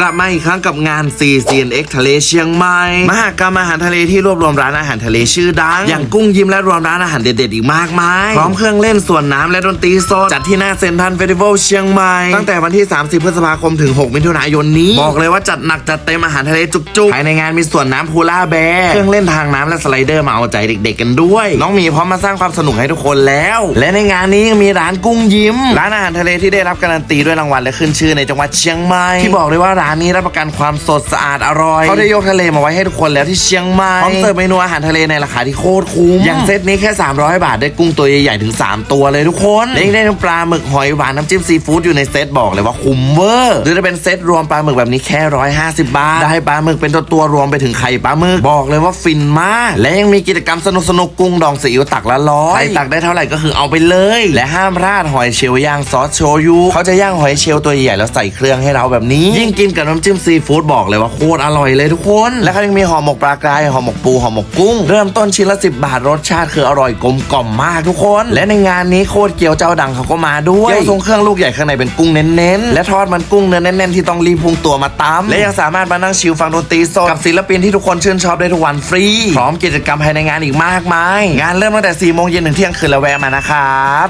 กลับมาอีกครั้งกับงาน CCNX ทะเลเชียงใหม่ มหากรรมอาหารทะเลที่รวบรวมร้านอาหารทะเลชื่อดัง อย่างกุ้งยิ้มและรวมร้านอาหารเด็ดๆอีกมากมาย พร้อมเครื่องเล่นส่วนน้ำและดนตรีสดจัดที่หน้าเซ็นทรัลเฟสติวัลเชียงใหม่ ตั้งแต่วันที่ 30 พฤษภาคมถึง 6 มิถุนายนนี้ บอกเลยว่าจัดหนักจัดเต็มอาหารทะเลจุกๆภายในงานมีส่วนน้ำพูล่าแบเครื่องเล่นทางน้ำและสไลเดอร์มาเอาใจเด็ก ๆ กันด้วย น้องมีพร้อมมาสร้างความสนุกให้ทุกคนแล้ว และในงานนี้ยังมีร้านกุ้งยิ้ม ร้านอาหารทะเลที่ได้รับการันตีด้วยรางวัลและขึ้นชื่อในจังหวัดเชียงใหม่ที่บอกเลยว่าร้านนี้รับประกันความสดสะอาดอร่อยเขาได้ยกทะเลมาไว้ให้ทุกคนแล้วที่เชียงใหม่พร้อมเสิร์ฟเมนูอาหารทะเลในราคาที่โคตรคุ้มอย่างเซตนี้แค่ 300 บาทได้กุ้งตัวใหญ่ๆถึง 3 ตัวเลยทุกคนและยังได้ทั้งปลาหมึกหอยหวานน้ำจิ้มซีฟู้ดอยู่ในเซตบอกเลยว่าคุ้มเวอร์หรือจะเป็นเซตรวมปลาหมึกแบบนี้แค่ 150 บาท ได้ปลาหมึกเป็นตัวตัวๆรวมไปถึงไข่ปลาหมึกบอกเลยว่าฟินมาก และยังมีกิจกรรมสนุกสนุกๆกุ้งดองซีอิ๊วตักละร้อยใครตักได้เท่าไหร่ก็คือเอาไปเลย และห้ามพลาดหอยเชลล์ย่างซอสโชยุเขาจะย่างหอยเชลล์ตัวใหญ่แล้วใส่เครื่องให้เราแบบนี้ยิ่งกินกับน้ำจิ้มซีฟู้ดบอกเลยว่าโคตรอร่อยเลยทุกคน และเขายังมีห่อหมกปลากรายห่อหมกปูห่อหมกกุ้ง เริ่มต้นชิ้นละ 10 บาทรสชาติคืออร่อยกลมกล่อมมากทุกคน และในงานนี้โคตรเกี๊ยวเจ้าดังเขาก็มาด้วยเกี๊ยวทรงเครื่องลูกใหญ่ข้างในเป็นกุ้งเน้นๆและทอดมันกุ้งเนื้อแน่นๆที่ต้องรีบพุงตัวมาตำและยังสามารถมานั่งชิลฟังดนตรีสดกับศิลปินที่ทุกคนชื่นชอบได้ทุกวันฟรีพร้อมกิจกรรมภายในงานอีกมากมาย งานเริ่มตั้งแต่4โมงเย็นถึงเที่ยงคืนแล้วแวะมานะครับ